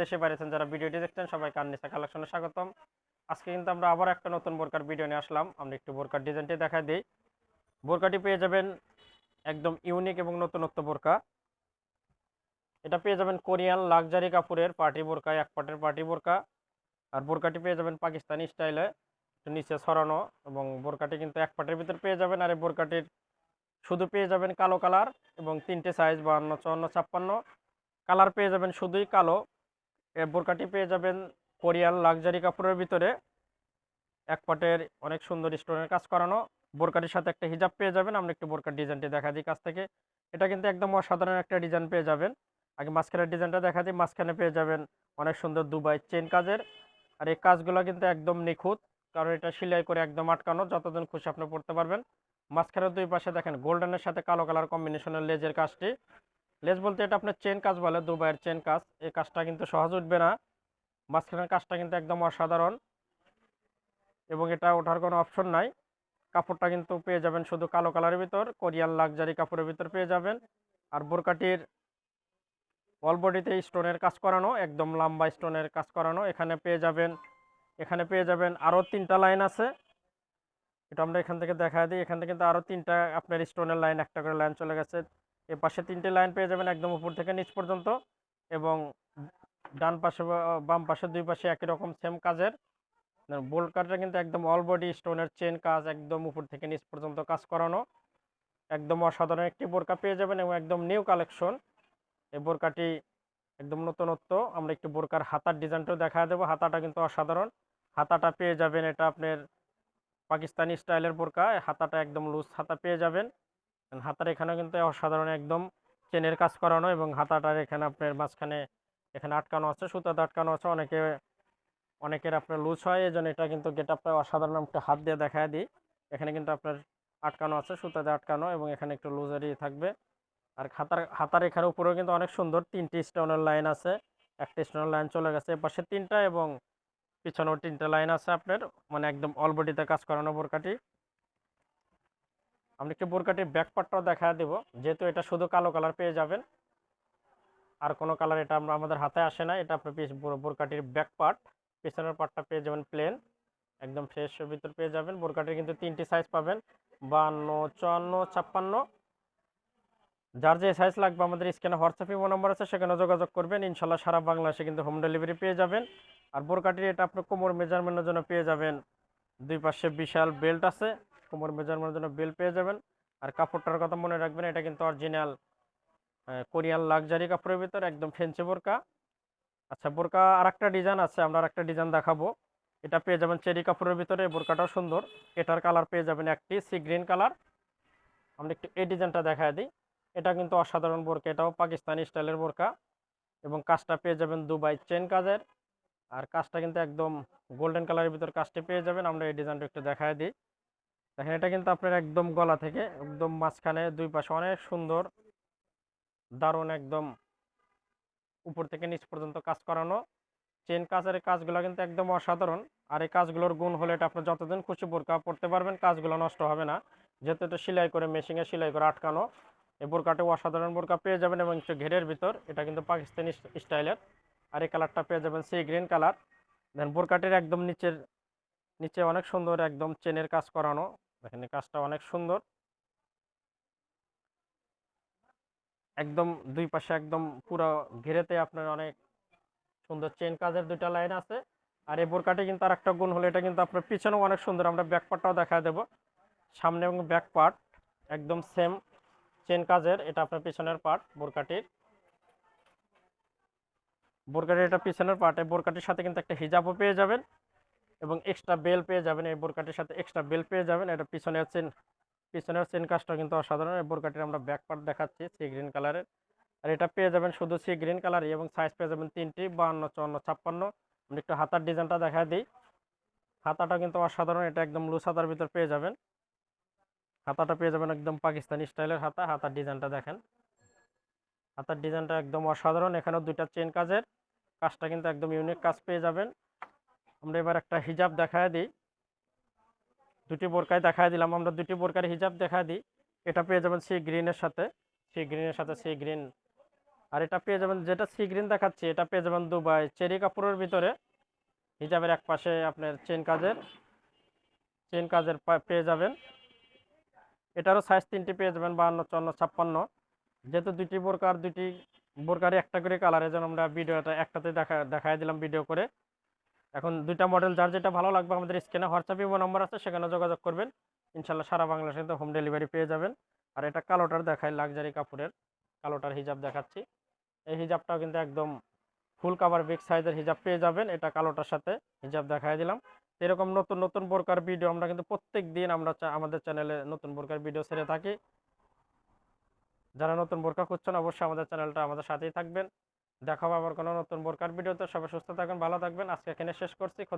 দেশে বাইরেছেন যারা ভিডিওটি দেখছেন, সবাইকে আননিসা কালেকশনে স্বাগতম। আজকে কিন্তু আমরা আবার একটা নতুন বোরকার ভিডিও নিয়ে আসলাম। আমরা একটু বোরকার ডিজাইনটি দেখা দিই। বোরকাটি পেয়ে যাবেন একদম ইউনিক এবং নতুনত্ব বোরকা। এটা পেয়ে যাবেন কোরিয়ান লাক্সারি কাপড়ের পার্টি বোরকা, এক পাটের পার্টি বোরকা। আর বোরকাটি পেয়ে যাবেন পাকিস্তানি স্টাইলে নিচে সরানো এবং বোরকাটি কিন্তু এক পাটের ভিতর পেয়ে যাবেন। আর এই বোরকাটির শুধু পেয়ে যাবেন কালো কালার এবং তিনটে সাইজ বাহান্ন, চুয়ান্ন, ছাপ্পান্ন। কালার পেয়ে যাবেন শুধুই কালো। বোরকাটি পেয়ে যাবেন কোরিয়ান লাক্সারি কাপড়ের ভিতরে। এক পাটের অনেক সুন্দর স্টোনের কাজ করানো। বোরকাটির সাথে একটা হিজাব পেয়ে যাবেন। আমরা একটু বোরকার ডিজাইনটি দেখা দিই কাছ থেকে। এটা কিন্তু একদম অসাধারণ একটা ডিজাইন পেয়ে যাবেন। আগে মাঝখানের ডিজাইনটা দেখা দিই। মাঝখানে পেয়ে যাবেন অনেক সুন্দর দুবাই চেন কাজের। আর এই কাজগুলো কিন্তু একদম নিখুঁত। কারণ এটা সেলাই করে একদম আটকানো। যতদিন খুশি আপনি পড়তে পারবেন। মাঝখানের দুই পাশে দেখেন গোল্ডেনের সাথে কালো কালার কম্বিনেশনের লেজের কাজটি। লেজ বলতে এটা আপনার চেন কাজ বলে, দুবাইয়ের চেন কাজ। এই কাজটা কিন্তু সহজ উঠবে না। মাঝখানের কাজটা কিন্তু একদম অসাধারণ। এবং এটা ওঠার কোনো অপশন নাই। কাপড়টা কিন্তু পেয়ে যাবেন শুধু কালো কালারের ভিতর, কোরিয়ান লাক্সারি কাপড়ের ভিতর পেয়ে যাবেন। আর বোরকাটির অল বডিতে স্টোনের কাজ করানো, একদম লম্বা স্টোনের কাজ করানো। এখানে পেয়ে যাবেন, এখানে পেয়ে যাবেন আরও তিনটা লাইন আছে। এটা আমরা এখান থেকে দেখা দিই। এখান থেকে কিন্তু আরও তিনটা আপনার স্টোনের লাইন একটা করে লাইন চলে গেছে। এ পাশে তিনটে লাইন পেয়ে যাবেন একদম উপর থেকে নিচ পর্যন্ত এবং ডান পাশে বাম পাশে দুই পাশে একই রকম সেম কাজের। বোল্ট কাটটা কিন্তু একদম অল বডি স্টোনের চেন কাজ, একদম উপর থেকে নিচ পর্যন্ত কাজ করানো। একদম অসাধারণ একটি বোরকা পেয়ে যাবেন এবং একদম নিউ কালেকশন এই বোরকাটি একদম নতুনত্ব। আমরা একটু বোরকার হাতার ডিজাইনটাও দেখা দেবো। হাতাটা কিন্তু অসাধারণ। হাতাটা পেয়ে যাবেন এটা আপনার পাকিস্তানি স্টাইলের বোরকা। হাতাটা একদম লুজ হাতা পেয়ে যাবেন। হাতার এখানে কিন্তু অসাধারণ একদম চেনের কাজ করানো এবং হাতাটার এখানে আপনার মাঝখানে এখানে আটকানো আছে, সুতাতে আটকানো আছে। অনেকে, অনেকের আপনার লুজ হয় এই জন্য এটা কিন্তু গেট আপটা অসাধারণ একটা হাত দিয়ে দেখায় দিই। এখানে কিন্তু আপনার আটকানো আছে, সুতাতে আটকানো এবং এখানে একটু লুজারই থাকবে। আর হাতার হাতার এখানে উপরেও কিন্তু অনেক সুন্দর তিনটি স্টোনের লাইন আছে। একটা স্টোনের লাইন চলে গেছে পাশে তিনটা এবং পিছনেও তিনটা লাইন আছে আপনার। মানে একদম অলবডিতে কাজ করানো বোরকাটি। একটু বোরকাটির ব্যাক পার্টটাও দেখা দেবো। যেহেতু এটা শুধু কালো কালার পেয়ে যাবেন, আর কোনো কালার এটা আমরা আমাদের হাতে আসে না। এটা আপনার পিস বোরকাটির ব্যাক পার্ট পিছনের পার্টটা পেয়ে যাবেন প্লেন একদম ফ্রেশ ভিতর পেয়ে যাবেন। বোরকাটির কিন্তু তিনটি সাইজ পাবেন, বান্ন, চুয়ান্ন, ছাপ্পান্ন। যার যে সাইজ লাগবে আমাদের স্ক্যানে হোয়াটসঅ্যাপ ইমো নম্বর আছে, সেখানে যোগাযোগ করবেন। ইনশাল্লাহ সারা বাংলাদেশে কিন্তু হোম ডেলিভারি পেয়ে যাবেন। আর বোরকাটির এটা আপনার কোমর মেজারমেন্টের জন্য পেয়ে যাবেন। দুই পাশে বিশাল বেল্ট আছে। কোমর মেজারমেন্টের জন্য বেল্ট পেয়ে যাবেন। আর কাপড়টার কথা মনে রাখবেন, এটা কিন্তু অরিজিনাল কোরিয়ান লাক্সারি কাপড়ের ভিতর, একদম ফেন্সি বোরকা। আচ্ছা বোরকা আর একটা ডিজাইন আছে, আমরা আর একটা ডিজাইন দেখাবো। এটা পেয়ে যাবেন চেরি কাপড়ের ভিতরে, বোরকাটাও সুন্দর। এটার কালার পেয়ে যাবেন একটি সি গ্রিন কালার আমরা একটু এই ডিজাইনটা দেখায় দিই। এটা কিন্তু অসাধারণ বোরকা, এটাও পাকিস্তানি স্টাইলের বোরকা। এবং কাজটা পেয়ে যাবেন দুবাই চেন কাজের। আর কাজটা কিন্তু একদম গোল্ডেন কালারের ভিতর কাজটি পেয়ে যাবেন। আমরা এই ডিজাইনটা একটু দেখায় দিই। দেখেন, এটা কিন্তু আপনার একদম গলা থেকে একদম মাঝখানে দুই পাশে অনেক সুন্দর, দারুণ একদম উপর থেকে নিচ পর্যন্ত কাজ করানো। চেন কাজের এই কাজগুলো কিন্তু একদম অসাধারণ। আর এই কাজগুলোর গুণ হলে এটা আপনার যতদিন খুশি বোরকা পড়তে পারবেন, কাজগুলো নষ্ট হবে না। যেহেতু এটা সেলাই করে মেশিনে সেলাই করে আটকানো, এই বোরকাটা অসাধারণ বোরকা পেয়ে যাবেন এবং একটু ঘেরের ভিতর, এটা কিন্তু পাকিস্তানি স্টাইলের। আর এই কালারটা পেয়ে যাবেন সি গ্রিন কালার। দেন বোরকাটির একদম নিচের, নিচে অনেক সুন্দর একদম চেনের কাজ করানো। দেখেন কাজটা অনেক সুন্দর। একদম দুই পাশে একদম পুরো ঘিরেতে আপনার অনেক সুন্দর চেন কাজের দুইটা লাইন আছে। আর এই বোরকাটি কিন্তু আর একটা গুণ হলো এটা কিন্তু আপনার পিছনেও অনেক সুন্দর, আমরা ব্যাক পার্টটাও দেখা দেবো। সামনে এবং ব্যাক পার্ট একদম সেম চেন কাজের, এটা আপনার পিছনের পার্ট বোরকাটির। বোরকাটির এটা পিছনের পার্ট এই বোরকাটির সাথে কিন্তু একটা হিজাবও পেয়ে যাবেন। এবং এক্সট্রা বেল পেয়ে যাবেন এই বোরকাটির সাথে। এক্সট্রা বেল পেয়ে যাবেন। এটা পিছনের চেন পিছনের চেন কাজটা কিন্তু অসাধারণ। এই বোরকাটির আমরা ব্যাক পার্ট দেখাচ্ছি, সি গ্রিন কালারের আর এটা পেয়ে যাবেন শুধু সি গ্রিন কালারই এবং সাইজ পেয়ে যাবেন তিনটি, বাহান্ন, চুয়ান্ন, ছাপ্পান্ন। আমি একটু হাতার ডিজাইনটা দেখা দিই। হাতাটা কিন্তু অসাধারণ, এটা একদম লুজ হাতার ভিতর পেয়ে যাবেন। হাতাটা পেয়ে যাবেন একদম পাকিস্তানি স্টাইলের হাতা। হাতার ডিজাইনটা দেখেন। হাতার ডিজাইনটা একদম অসাধারণ। এখানেও দুইটা চেন কাজের। কাজটা কিন্তু একদম ইউনিক কাজ পেয়ে যাবেন। আমরা এবার একটা হিজাব দেখায় দিই। দুটি বোরকায় দেখায় দিলাম। আমরা দুটি বোরকার হিজাব দেখা দিই। এটা পেয়ে যাবেন সি গ্রিনের সাথে। সি গ্রিনের সাথে সি গ্রিন আর এটা পেয়ে যাবেন, যেটা সি গ্রিন দেখাচ্ছি, এটা পেয়ে যাবেন দুবাই। চেরি কাপড়ের ভিতরে হিজাবের এক পাশে আপনার চেন কাজের চেন কাজের পেয়ে যাবেন। এটারও সাইজ তিনটি পেয়ে যাবেন, বাহান্ন, চুয়ান্ন, ছাপ্পান্ন। যেহেতু দুটি বোরকার দুটি বোরকারই একটা করে কালারের জন্য আমরা ভিডিওটা একটাতে দেখা দেখাই দিলাম ভিডিও করে। এখন দুইটা মডেল যার যেটা ভালো লাগবে আমাদের স্ক্রিনে হোয়াটসঅ্যাপ ইমো নাম্বার আছে, সেখানে যোগাযোগ করবেন। ইনশাল্লাহ সারা বাংলাদেশে কিন্তু হোম ডেলিভারি পেয়ে যাবেন। আর এটা কালোটার দেখায় লাক্সারি কাপড়ের, কালোটার হিজাব দেখাচ্ছি। এই হিজাবটাও কিন্তু একদম ফুল কাভার বিগ সাইজের হিজাব পেয়ে যাবেন। এটা কালোটার সাথে হিজাব দেখাই দিলাম। এরকম নতুন নতুন বোরকার ভিডিও আমরা কিন্তু প্রত্যেক দিন আমরা আমাদের চ্যানেলে নতুন বোরকার ভিডিও ছেড়ে থাকি। যারা নতুন বোরকা খুঁজছেন, অবশ্যই আমাদের চ্যানেলটা আমাদের সাথেই থাকবেন। দেখাবো আবার কোনো নতুন বোরকার ভিডিওতে। সবাই সুস্থ থাকবেন ভালো থাকবেন। আজকে এখানে শেষ করছি।